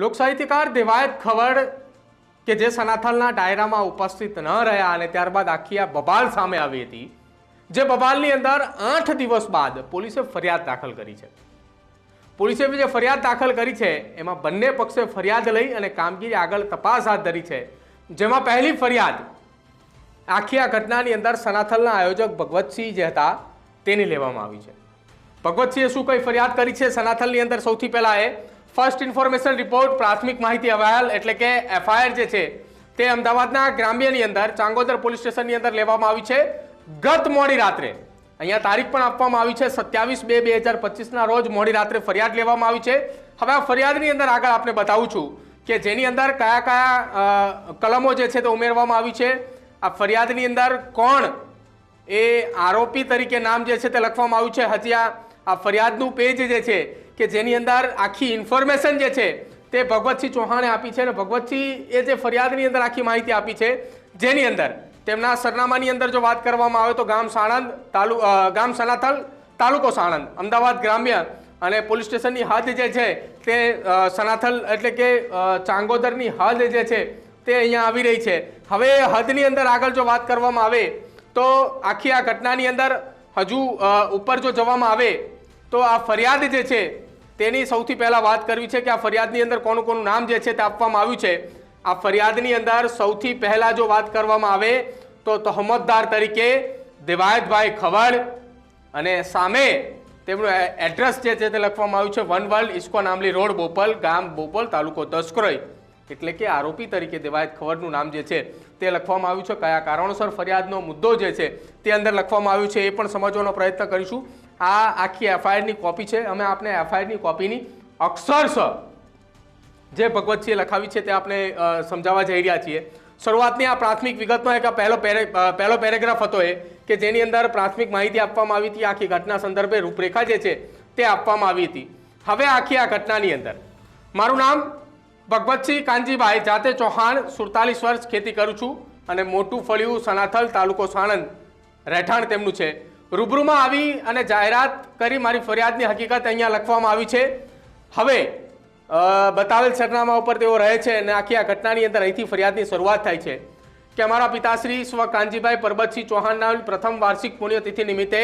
લોકસાહિત્યકાર દેવાયત ખવડ કે જે સનાથલના ડાયરામાં ઉપસ્થિત ન રહ્યા અને ત્યારબાદ આખી આ બબાલ સામે આવી હતી, જે બબાલની અંદર આઠ દિવસ બાદ પોલીસે ફરિયાદ દાખલ કરી છે. પોલીસે જે ફરિયાદ દાખલ કરી છે, એમાં બંને પક્ષે ફરિયાદ લઈ અને કામગીરી આગળ તપાસ હાથ ધરી છે. જેમાં પહેલી ફરિયાદ, આખી આ ઘટનાની અંદર સનાથલના આયોજક ભગવતસિંહ જે હતા, તેની લેવામાં આવી છે. ભગવતસિંહે શું કઈ ફરિયાદ કરી છે? સનાથલની અંદર સૌથી પહેલાં એ ફર્સ્ટ ઇન્ફોર્મેશન રિપોર્ટ પ્રાથમિક માહિતી અહેવાલ, એટલે કે એફઆઈઆર જે છે, તે અમદાવાદના ગ્રામ્યની અંદર, ચાંગોદર પોલીસ સ્ટેશનની અંદર લેવામાં આવી છે. ગત મોડી રાત્રે, અહીંયા તારીખ પણ આપવામાં આવી છે, સત્યાવીસ બે બે હજાર પચીસના રોજ મોડી રાત્રે ફરિયાદ લેવામાં આવી છે. હવે આ ફરિયાદની અંદર આગળ આપણે બતાવું છું કે જેની અંદર કયા કયા કલમો જે છે તે ઉમેરવામાં આવી છે. આ ફરિયાદની અંદર કોણ એ આરોપી તરીકે નામ જે છે તે લખવામાં આવ્યું છે. હજી આ ફરિયાદનું પેજ જે છે કે જેની અંદર આખી ઇન્ફોર્મેશન જે છે તે ભગવતસિંહ ચૌહાણે આપી છે અને ભગવતસિંહ એ જે ફરિયાદની અંદર આખી માહિતી આપી છે, જેની અંદર તેમના સરનામાની અંદર જો વાત કરવામાં આવે તો ગામ સાણંદ તાલુ ગામ સનાથલ તાલુકો સાણંદ, અમદાવાદ ગ્રામ્ય અને પોલીસ સ્ટેશનની હદ જે છે તે સનાથલ એટલે કે ચાંગોદરની હદ જે છે તે અહીંયા આવી રહી છે. હવે હદની અંદર આગળ જો વાત કરવામાં આવે તો આખી આ ઘટનાની અંદર હજુ ઉપર જો જવામાં આવે તો આ ફરિયાદ જે છે, તેની સૌથી પહેલાં વાત કરવી છે કે આ ફરિયાદની અંદર કોનું કોનું નામ જે છે તે આપવામાં આવ્યું છે. આ ફરિયાદની અંદર સૌથી પહેલાં જો વાત કરવામાં આવે, તો તહમતદાર તરીકે દેવાયતભાઈ ખવડ અને સામે તેમનું એડ્રેસ જે છે તે લખવામાં આવ્યું છે, વન વર્લ્ડ ઇસ્કો નામલી રોડ, બોપલ ગામ, બોપલ તાલુકો દસક્રોઈ એટલે કે આરોપી તરીકે દેવાયત ખવડનું નામ જે છે તે લખવામાં આવ્યું છે. કયા કારણોસર ફરિયાદનો મુદ્દો જે છે તે અંદર લખવામાં આવ્યું છે એ પણ સમજવાનો પ્રયત્ન કરીશું. આ આખી એફઆઈઆરની કોપી છે. અમે આપને એફઆઈઆરની કોપીની અક્ષરશ જે ભગવતસિંહે લખાવી છે તે આપણે સમજાવવા જઈ રહ્યા છીએ. શરૂઆતની આ પ્રાથમિક વિગતનો એક પહેલો પહેલો પેરેગ્રાફ હતો એ, કે જેની અંદર પ્રાથમિક માહિતી આપવામાં આવી હતી. આખી ઘટના સંદર્ભે રૂપરેખા જે છે તે આપવામાં આવી હતી. હવે આખી આ ઘટનાની અંદર. મારું નામ ભગવતસિંહ કાનજીભાઈ. જાતે ચૌહાણ સુડતાલીસ વર્ષ ખેતી કરું છું અને મોટું ફળિયું સનાથલ તાલુકો સાણંદ. રહેઠાણ તેમનું છે. રૂબરૂમાં આવી અને જાહેરાત કરી. મારી ફરિયાદની હકીકત અહીંયા લખવામાં આવી છે. હવે બતાવેલ સરનામા ઉપર તેઓ રહે છે અને આખી આ ઘટનાની અંદર અહીંથી ફરિયાદની શરૂઆત થાય છે કે અમારા પિતાશ્રી સ્વ કાનજીભાઈ પરબતસિંહ ચૌહાણના પ્રથમ વાર્ષિક પુણ્યતિથિ નિમિત્તે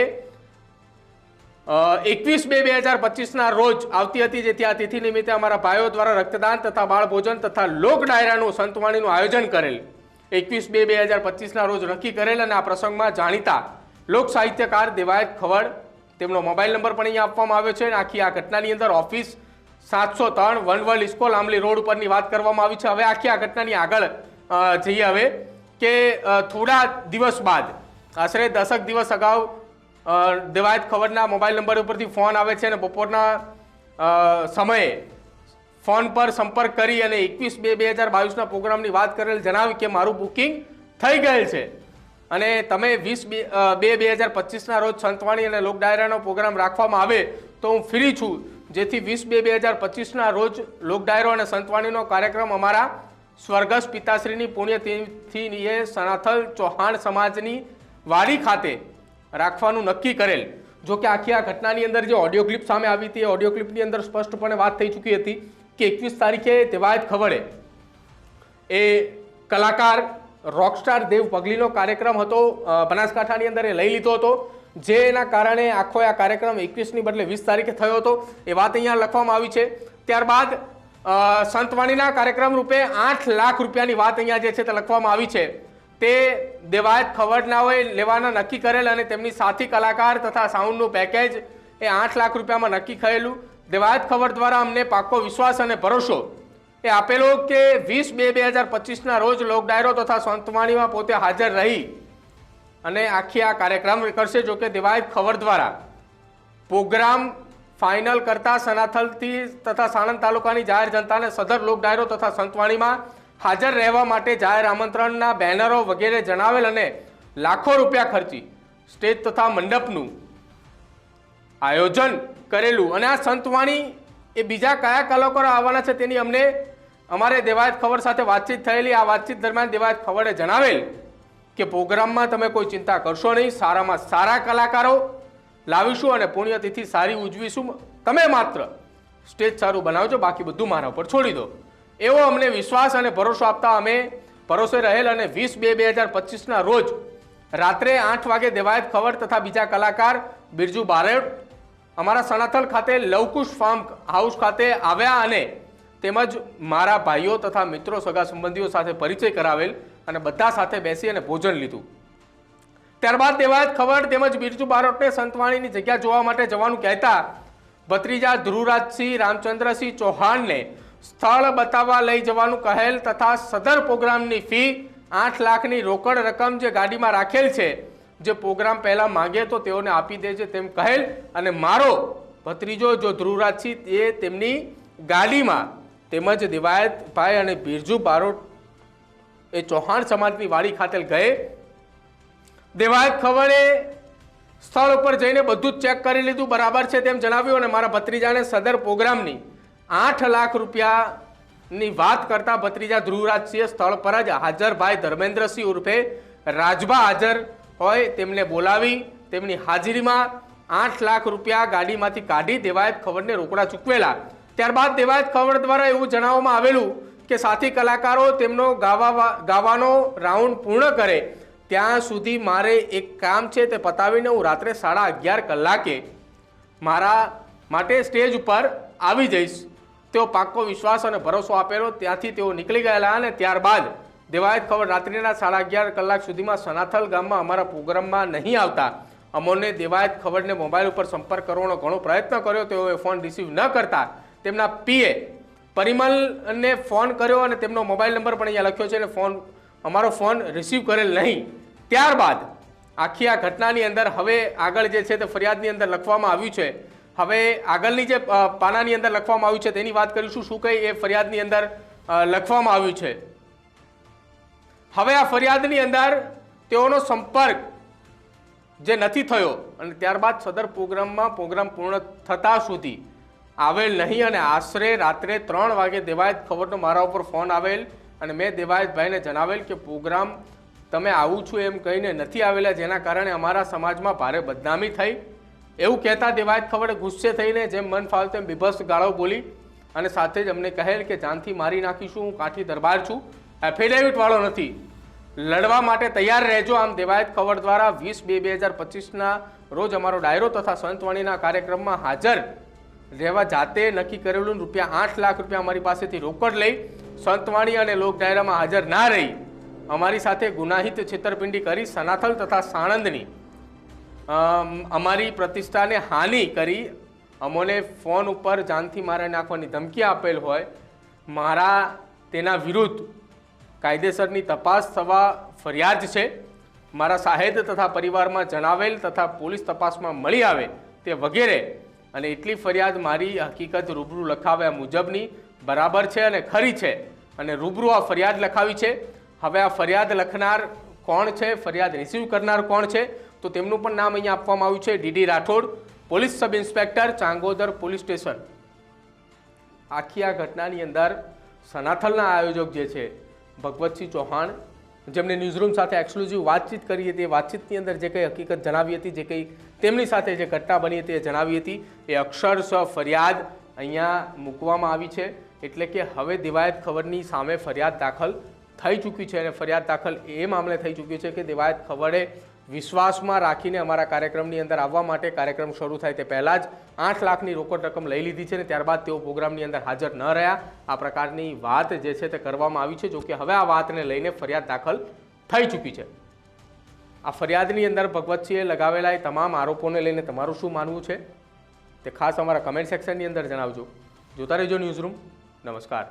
એકવીસ બે બે હજાર પચીસના રોજ આવતી હતી જેથી આ તિથિ નિમિત્તે અમારા ભાઈઓ દ્વારા રક્તદાન તથા બાળભોજન તથા લોક ડાયરાનું સંતવાણીનું આયોજન કરેલ. એકવીસ બે બે હજાર પચીસના રોજ નક્કી કરેલ અને આ પ્રસંગમાં જાણીતા લોક સાહિત્યકાર દેવાયત ખવડ તેમનો મોબાઈલ નંબર પણ અહીંયા આપવામાં આવ્યો છે અને આખી આ ઘટનાની અંદર ઓફિસ સાતસો ત્રણ વનવલ ઇસ્કો લાંબલી રોડ ઉપરની વાત કરવામાં આવી છે. હવે આખી આ ઘટનાની આગળ જઈએ હવે કે થોડા દિવસ બાદ, આશરે દશક દિવસ અગાઉ દેવાયત ખવડના મોબાઈલ નંબર ઉપરથી ફોન આવે છે અને બપોરના સમયે ફોન પર સંપર્ક કરી અને એકવીસ બે બે હજાર બાવીસના પ્રોગ્રામની વાત કરેલ જણાવી કે મારું બુકિંગ થઈ ગયેલ છે. અને તમે વીસ બે બે હજાર પચીસના રોજ સંતવાણી અને લોક ડાયરાનો પ્રોગ્રામ રાખવામાં આવે તો હું ફ્રી છું. જેથી વીસ બે બે હજાર પચીસના રોજ લોક ડાયરો અને સંતવાણીનો કાર્યક્રમ અમારા સ્વર્ગસ્થ પિતાશ્રીની પુણ્યતિથિએ સનાથલ ચૌહાણ સમાજની વાડી ખાતે રાખવાનું નક્કી કરેલ. જો કે આખી આ ઘટનાની અંદર જે ઓડિયો ક્લિપ સામે આવી હતી, એ ઓડિયો ક્લિપની અંદર સ્પષ્ટપણે વાત થઈ ચૂકી હતી કે એકવીસ તારીખે દેવાયત ખવડે. એ કલાકાર રોકસ્ટાર દેવ પગલીનો કાર્યક્રમ હતો બનાસકાંઠાની અંદર એ લઈ લીધો હતો જેના કારણે આખો આ કાર્યક્રમ એકવીસની બદલે વીસ તારીખે થયો હતો, એ વાત અહીંયા લખવામાં આવી છે. ત્યારબાદ સંતવાણીના કાર્યક્રમ રૂપે આઠ લાખ રૂપિયાની વાત અહીંયા જે છે તે લખવામાં આવી છે. તે દેવાયત ખવડનાઓએ લેવાના નક્કી કરેલ અને તેમની સાથી કલાકાર તથા સાઉન્ડનું પેકેજ એ આઠ લાખ રૂપિયામાં નક્કી થયેલું. દેવાયત ખવડ દ્વારા અમને પાકો વિશ્વાસ અને ભરોસો એ આપેલો કે વીસ બે બે હજાર પચીસના રોજ લોક ડાયરો તથા સંતવાણીમાં પોતે હાજર રહી અને આખી આ કાર્યક્રમ કરશે જો કે દેવાયત ખબર દ્વારા. પ્રોગ્રામ ફાઇનલ કરતા સનાથલથી તથા સાણંદ તાલુકાની જાહેર જનતાને સદર લોક ડાયરો તથા સંતવાણીમાં હાજર રહેવા માટે જાહેર આમંત્રણના બેનરો વગેરે જણાવેલ અને લાખો રૂપિયા ખર્ચી સ્ટેજ તથા મંડપનું આયોજન કરેલું. અને આ સંતવાણી એ બીજા કયા કલાકારો આવવાના છે તેની અમને અમારે દેવાયત ખબર સાથે વાતચીત થયેલી, આ વાતચીત દરમિયાન દેવાયત ખબરે જણાવેલ કે પ્રોગ્રામમાં તમે કોઈ ચિંતા કરશો નહીં, સારામાં સારા કલાકારો લાવીશું અને પુણ્યતિથિ સારી ઉજવીશું. તમે માત્ર સ્ટેજ સારું બનાવજો, બાકી બધું મારા ઉપર છોડી દો. એવો અમને વિશ્વાસ અને ભરોસો આપતા અમે ભરોસે રહેલ અને વીસ બે બે હજાર પચીસના રોજ રાત્રે આઠ વાગે દેવાયત ખબર તથા બીજા કલાકાર બિરજુ બારેડ અમારા સનાથલ ખાતે લવકુશ ફાર્મ હાઉસ ખાતે આવ્યા અને તેમજ મારા ભાઈઓ તથા મિત્રો સગા સંબંધીઓ સાથે પરિચય કરાવેલ અને બધા સાથે બેસી અને ભોજન લીધું. ત્યારબાદ દેવાયત ખબર તેમજ બિરજુ બારોટને સંતવાણીની જગ્યા જોવા માટે જવાનું કહેતા ભત્રીજા ધ્રુવરાજસિંહ રામચંદ્રસિંહ ચૌહાણને સ્થળ બતાવવા લઈ જવાનું કહેલ તથા સદર પ્રોગ્રામની ફી આઠ લાખની રોકડ રકમ જે ગાડીમાં રાખેલ છે, જે પ્રોગ્રામ પહેલાં માંગે તો તેઓને આપી દેજે તેમ કહેલ અને મારો ભત્રીજો જો ધ્રુવરાજસિંહ એ તેમની ગાડીમાં તેમજ દિવાયતભાઈ અને બિરજુ બારોટ એ ચૌહાણ સમાજની વાડી ખાતે ગયે. દેવાયત ખબરે સ્થળ ઉપર જઈને બધું જ ચેક કરી લીધું, બરાબર છે તેમ જણાવ્યું અને મારા ભત્રીજાને સદર પ્રોગ્રામની આઠ લાખ રૂપિયાની વાત કરતા ભત્રીજા ધ્રુવરાજસિંહે સ્થળ પર જ હાજર. ભાઈ ધર્મેન્દ્રસિંહ ઉર્ફે રાજભા હાજર હોય તેમને બોલાવી તેમની હાજરીમાં આઠ લાખ રૂપિયા ગાડીમાંથી કાઢી દેવાયત ખબરને રોકડા ચૂકવેલા. ત્યારબાદ દેવાયત ખવડ દ્વારા એવું જણાવવામાં આવેલું કે સાથી કલાકારો તેમનો ગાવા ગાવાનો રાઉન્ડ પૂર્ણ કરે, ત્યાં સુધી મારે એક કામ છે તે પતાવીને હું રાત્રે સાડા અગિયાર કલાકે મારા માટે સ્ટેજ ઉપર આવી જઈશ. તેઓ પાક્કો વિશ્વાસ અને ભરોસો આપેલો, ત્યાંથી તેઓ નીકળી ગયેલા અને ત્યારબાદ દેવાયત ખબર રાત્રિના સાડા અગિયાર કલાક સુધીમાં સનાથલ ગામમાં અમારા પ્રોગ્રામમાં નહીં આવતા. અમોને દેવાયત ખબરને મોબાઈલ ઉપર સંપર્ક કરવાનો ઘણો પ્રયત્ન કર્યો, તેઓએ ફોન રિસીવ ન કરતા. તેમના પીએ પરિમલને ફોન કર્યો અને તેમનો મોબાઈલ નંબર પણ અહીંયા લખ્યો છે અને ફોન અમારો ફોન રિસીવ કરેલ નહીં. ત્યારબાદ આખી આ ઘટનાની અંદર હવે આગળ જે છે તે ફરિયાદની અંદર લખવામાં આવ્યું છે. હવે આગળની જે પાનાની અંદર લખવામાં આવ્યું છે તેની વાત કરીશું, શું કંઈ એ ફરિયાદની અંદર લખવામાં આવ્યું છે. હવે આ ફરિયાદની અંદર તેઓનો સંપર્ક જે નથી થયો અને ત્યારબાદ સદર પ્રોગ્રામમાં પ્રોગ્રામ પૂર્ણ થતા સુધી આવેલ નહીં અને આશરે રાત્રે ત્રણ વાગે દેવાયત ખબરનો મારા ઉપર ફોન આવેલ અને મેં દેવાયતભાઈને જણાવેલ કે પ્રોગ્રામ તમે આવું છું એમ કહીને નથી આવેલા, જેના કારણે અમારા સમાજમાં ભારે બદનામી થઈ. એવું કહેતા દેવાયત ખબર ગુસ્સે થઈને જેમ મન ફાવે તેમ બીભત્સ ગાળો બોલી અને સાથે જ અમને કહેલ કે જાનથી મારી નાખીશું, હું કાઠી દરબાર છું. એફિડેવિટવાળો નથી. લડવા માટે તૈયાર રહેજો આમ દેવાયત ખબર દ્વારા વીસ બે બે હજાર પચીસના રોજ અમારો ડાયરો તથા સંતવાણીના કાર્યક્રમમાં હાજર રહેવા જાતે નક્કી કરેલું રૂપિયા આઠ લાખ રૂપિયા અમારી પાસેથી રોકડ લઈ સંતવાણી અને લોક ડાયરામાં હાજર ના રહી. અમારી સાથે ગુનાહિત છેતરપિંડી કરી સનાથલ તથા સાણંદની અમારી પ્રતિષ્ઠાને હાનિ કરી. અમોને ફોન ઉપર જાનથી મારા નાખવાની ધમકી આપેલ હોય, મારા તેના વિરુદ્ધ કાયદેસરની તપાસ થવા ફરિયાદ છે. મારા સાહેદ તથા પરિવારમાં જણાવેલ તથા પોલીસ તપાસમાં મળી આવે તે વગેરે અને એટલી ફરિયાદ મારી હકીકત રૂબરૂ લખાવ્યા મુજબની, બરાબર છે અને ખરી છે. અને રૂબરૂ આ ફરિયાદ લખાવી છે. હવે આ ફરિયાદ લખનાર કોણ છે? ફરિયાદ રિસીવ કરનાર કોણ છે? તો તેમનું પણ નામ અહીંયા આપવામાં આવ્યું છે. DD Rathod, police sub inspector, Changodar police station. આખી આ ઘટનાની અંદર સનાથલના આયોજક જે છે, ભગવતસિંહ ચૌહાણ જેમને ન્યૂઝરૂમ સાથે એક્સક્લુઝિવ વાતચીત કરી હતી, વાતચીતની અંદર જે કંઈ હકીકત જણાવી હતી, જે કંઈ તેમની સાથે જે ઘટના બની હતી એ જણાવી હતી. એ અક્ષરશ ફરિયાદ અહીંયા મૂકવામાં આવી છે. એટલે કે હવે દિવાયત ખબરની સામે ફરિયાદ દાખલ થઈ ચૂકી છે અને ફરિયાદ દાખલ એ મામલે થઈ ચૂકી છે કે દિવાયત ખબરે વિશ્વાસમાં રાખીને અમારા કાર્યક્રમની અંદર આવવા માટે કાર્યક્રમ શરૂ થાય તે પહેલાં જ આઠ લાખની રોકડ રકમ લઈ લીધી છે અને ત્યારબાદ તેઓ પ્રોગ્રામની અંદર હાજર ન રહ્યા. આ પ્રકારની વાત જે છે તે કરવામાં આવી છે જોકે હવે આ વાતને લઈને ફરિયાદ દાખલ થઈ ચૂકી છે. આ ફરિયાદની અંદર ભગવતસિંહે લગાવેલા એ તમામ આરોપોને લઈને તમારું શું માનવું છે? તે ખાસ અમારા કમેન્ટ સેક્શનની અંદર જણાવજો. જોતા રહેજો ન્યૂઝરૂમ નમસ્કાર.